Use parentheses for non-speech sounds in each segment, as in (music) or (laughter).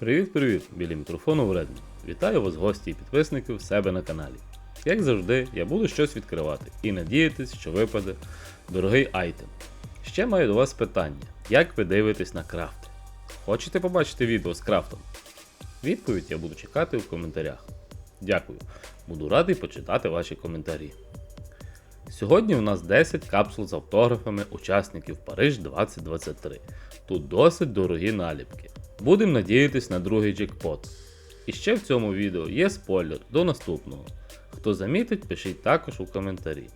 Привіт-привіт! Біля мікрофону вредно. Вітаю вас, гості і підписники в себе на каналі. Як завжди, я буду щось відкривати і надіятись, що випаде дорогий айтем. Ще маю до вас питання: як ви дивитесь на крафти? Хочете побачити відео з крафтом? Відповідь я буду чекати в коментарях. Дякую, буду радий почитати ваші коментарі. Сьогодні у нас 10 капсул з автографами учасників Париж 2023. Тут досить дорогі наліпки. Будемо надіятись на другий джекпот. І ще в цьому відео є спойлер до наступного. Хто замітить, пишіть також у коментарі.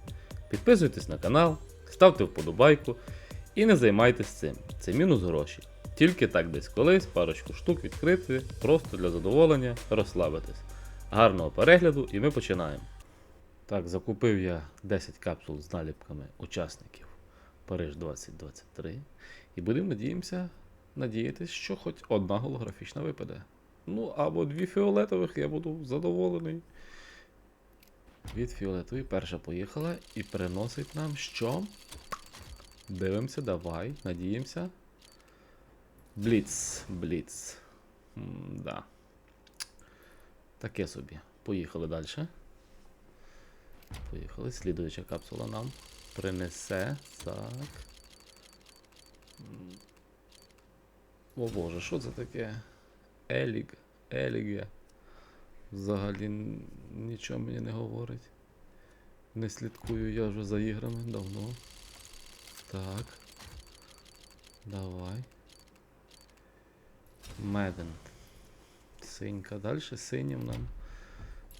Підписуйтесь на канал, ставте вподобайку і не займайтесь цим. Це мінус гроші. Тільки так десь колись парочку штук відкрити, просто для задоволення, розслабитись. Гарного перегляду і ми починаємо. Так, закупив я 10 капсул з наліпками учасників Париж 2023. І будемо надіємося, надіятись, що хоч одна голографічна випаде. Ну, або дві фіолетових, я буду задоволений. Від фіолетової перша поїхала і приносить нам що? Дивимося, давай, надіємося. Бліц, бліц. Да. Таке собі. Поїхали далі. Поїхали. Слідуюча капсула нам принесе. Так. О боже, що це таке? Еліг. Еліге. Взагалі нічого мені не говорить. Не слідкую я вже за іграми давно. Так. Давай. Меден. Синька. Далі синім нам.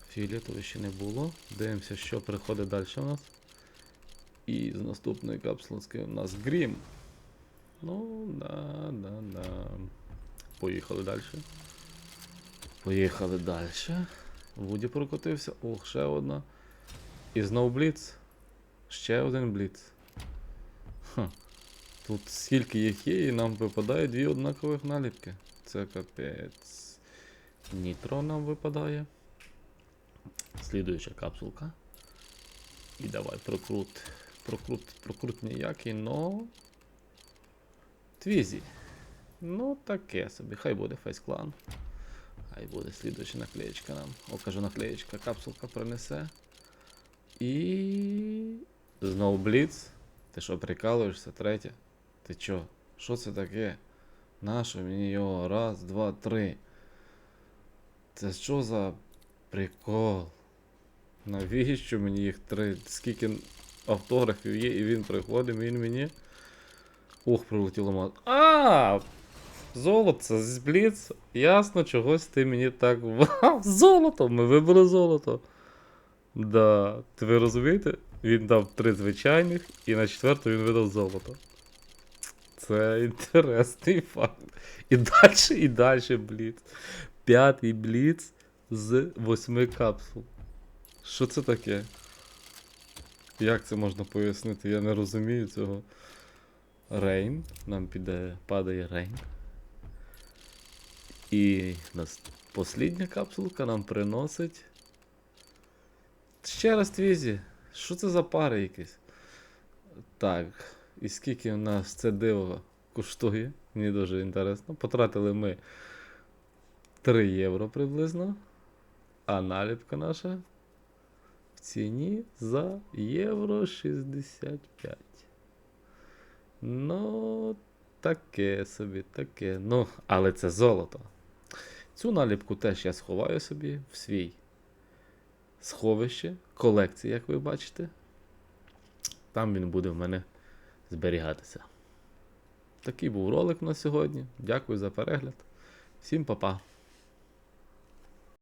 Фіолетової ще не було. Дивимося, що приходить далі у нас. І з наступної капсулки у нас Грім. Ну, да, да, да. Поїхали далі. Поїхали далі. Вуді прокотився. Ох, ще одна. І знов Бліц. Ще один Бліц. Ха. Тут скільки їх є, і нам випадає дві однакових наліпки. Це капець. Нітро нам випадає. Слідуюча капсулка. І давай прокрут. Прокрут, прокрут ніякий, но. Твізі. Ну, таке собі. Хай буде фейс-клан. Хай буде слідуюча наклеєчка нам. О, кажу, наклеєчка, капсулка принесе. І. Знову Бліц. Ти що, прикалуєшся? Третє? Ти чо? Що це таке? Нащо мені його? Раз, два, три. Це що за прикол? Навіщо мені їх три? Скільки автографів є, і він приходить, він мені. Ух, прилетіло мат. А! Золото з Бліц. Ясно, чогось ти мені так. (laughs) Золото! Ми вибрали золото. Да. Ви розумієте? Він дав три звичайних, і на четверту він видав золото. Це інтересний факт. І далі, і далі Бліц. П'ятий Бліц з восьми капсул. Що це таке? Як це можна пояснити? Я не розумію цього. Рейн. Нам піде, падає Рейн. І нас послідня капсулка нам приносить. Ще раз твізі. Що це за пари якісь? Так. І скільки у нас це диво коштує? Мені дуже інтересно. Потратили ми 3 євро приблизно. А наліпка наша в ціні за євро 65. Ну, таке собі, таке. Ну, але це золото. Цю наліпку теж я сховаю собі в свій сховище, колекції, як ви бачите. Там він буде в мене зберігатися. Такий був ролик на сьогодні. Дякую за перегляд. Всім па-па.